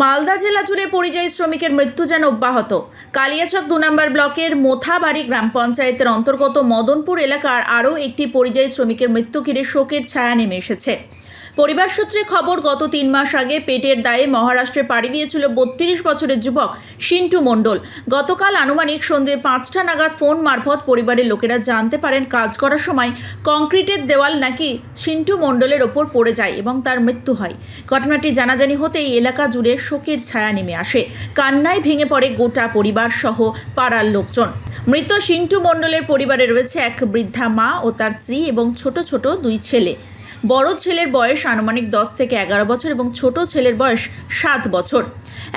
মালদা জেলা জুড়ে পরিযায়ী শ্রমিকের মৃত্যু যেন অব্যাহত। কালিয়াচক দু নম্বর ব্লকের মোথাবাড়ি গ্রাম পঞ্চায়েতের অন্তর্গত মদনপুর এলাকার আরও একটি পরিযায়ী শ্রমিকের মৃত্যু ঘিরে শোকের ছায়া নেমে এসেছে। পরিবার সূত্রে খবর, গত তিন মাস আগে পেটের দায়ে মহারাষ্ট্রে পাড়ি দিয়েছিল বত্রিশ বছরের যুবক সিন্টু মণ্ডল। গতকাল আনুমানিক সন্ধে পাঁচটা নাগাদ ফোন মারফত পরিবারের লোকেরা জানতে পারেন, কাজ করার সময় কংক্রিটের দেওয়াল নাকি সিন্টু মণ্ডলের ওপর পড়ে যায় এবং তার মৃত্যু হয়। ঘটনাটি জানাজানি হতেই এলাকা জুড়ে শোকের ছায়া নেমে আসে। কান্নায় ভেঙে পড়ে গোটা পরিবার সহ পাড়ার লোকজন। মৃত সিন্টু মণ্ডলের পরিবারে রয়েছে এক বৃদ্ধা মা ও তার স্ত্রী এবং ছোট ছোট দুই ছেলে। বড় ছেলের বয়স আনুমানিক দশ থেকে এগারো বছর এবং ছোট ছেলের বয়স সাত বছর।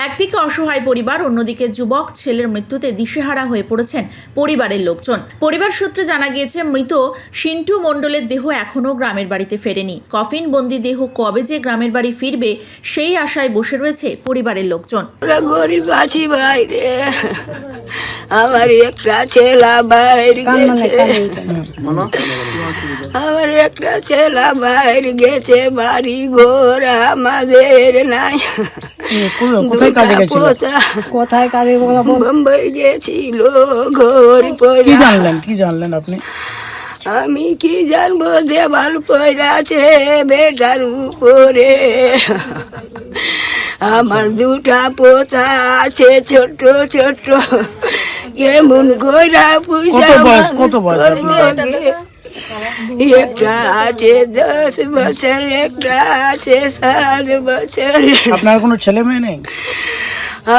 একদিকে অসহায় পরিবার অন্যদিকে যুবক ছেলের মৃত্যুতে দিশেহারা হয়ে পড়েছেন পরিবারের লোকজন। পরিবার সূত্রে জানা গিয়েছে মৃত সিন্টু মণ্ডলের দেহ এখনও গ্রামের বাড়িতে ফেরেনি। কফিন বন্দি দেহ কবে যে গ্রামের বাড়ি ফিরবে সেই আশায় বসে রয়েছে পরিবারের লোকজন। আমরা গরিব আছি বাইরে আমার একটা ছেলা বাইরে গেছে। আমার একটা ছেলা বাইরে গেছে বাড়ি ঘর আমাদের নাই। কোথায় কাজে গেছিল? বোম্বাই ঘর কি জানলেন? কি জানলেন আপনি? আমি কি জানব? দেওয়াল পয়রাছে বেটার উপরে। আমার দুটা পোতা আছে ছোট ছোট। কেমন কইরা পয়সা কত বয়স? কত বয়স? একটা আছে দশ বছর একটা আছে সাত বছর আপনার কোনো ছেলে মেয়ে নেই?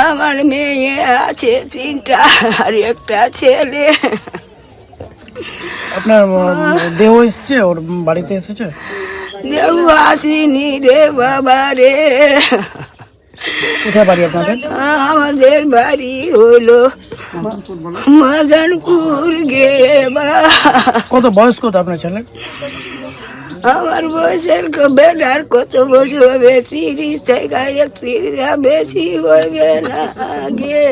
আমার মেয়ে আছে তিনটা আর একটা ছেলে। আপনার দেহ এসছে? ওর বাড়িতে এসেছে? দেব আসিনি রে বাবা রে। কোথায় বাড়ি আপনাদের? আমাদের বাড়ি হলো মদনপুর গে বা কত বয়স কত আপনার ছেলে আমার বয়সের ক- বেটার কত বছর হবে তিরিশ থেকে একত্রিশ বেশি হবে না গে